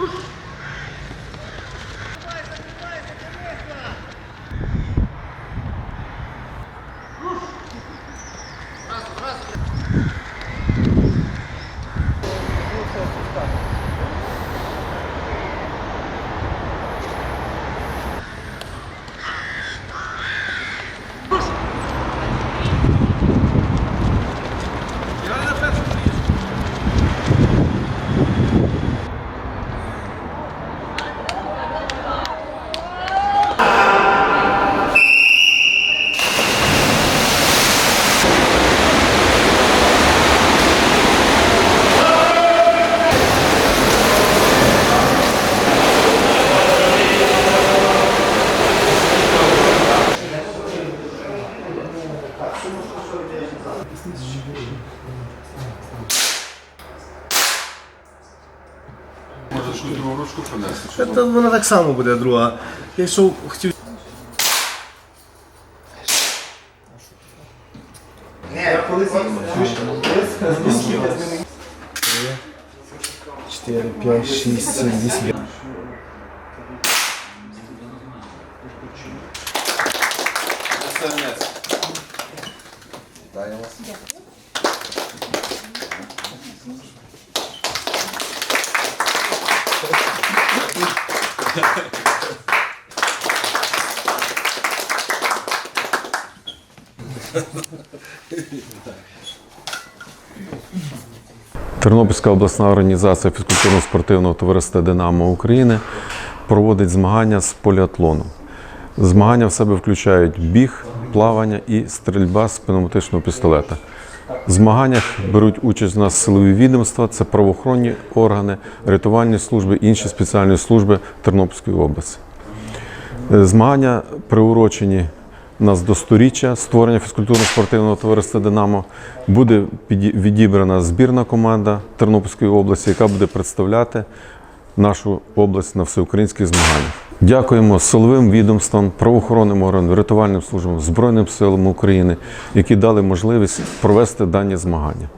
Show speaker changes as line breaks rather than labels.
Oh. Може, якусь другу ручку принести?
Та, та вона так само буде друга. Я йшов, хотів. Чотири, п'ять, шість, сім, вісім.
Тернопільська обласна організація фізкультурно-спортивного товариства Динамо України проводить змагання з поліатлону. Змагання в себе включають біг, плавання і стрільба з пневматичного пістолета. В змаганнях беруть участь у нас силові відомства, це правоохоронні органи, рятувальні служби, інші спеціальні служби Тернопільської області. Е, Змагання приурочені нас до сторіччя створення фізкультурно-спортивного товариства Динамо. Буде відібрана збірна команда Тернопільської області, яка буде представляти нашу область на всеукраїнські змагання. Дякуємо силовим відомствам, правоохоронним органам, рятувальним службам, Збройним силам України, які дали можливість провести дані змагання.